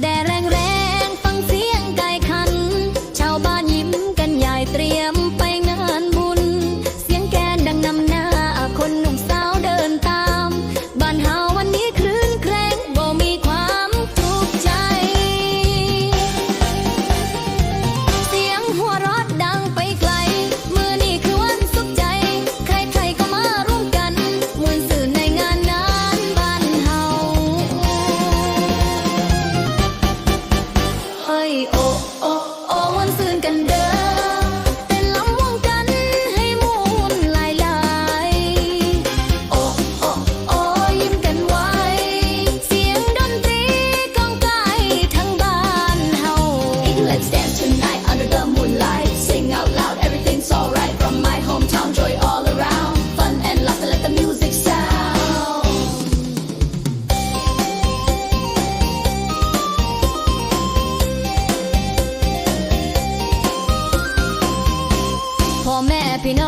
That. dad ให้โอโอ happy no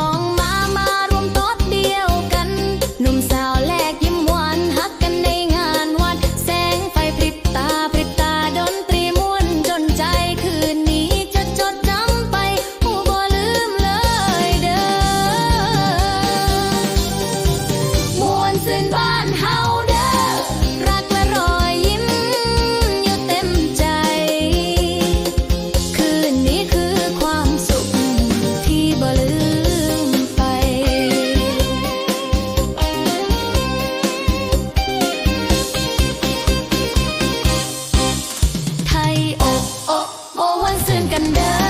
กันเด้อ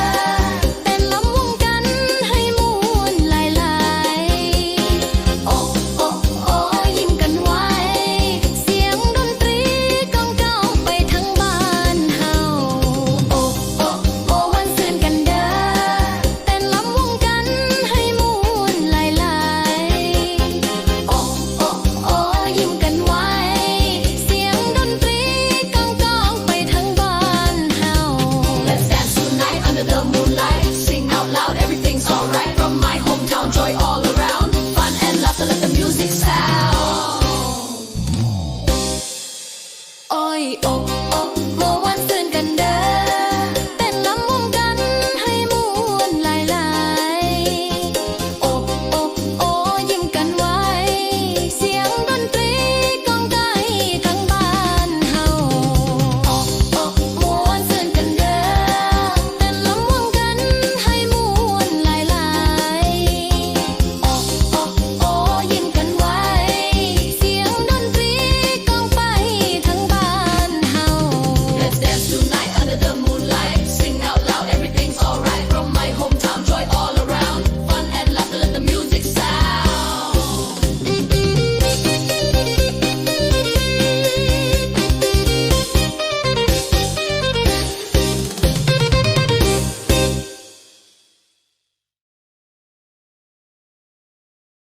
oh.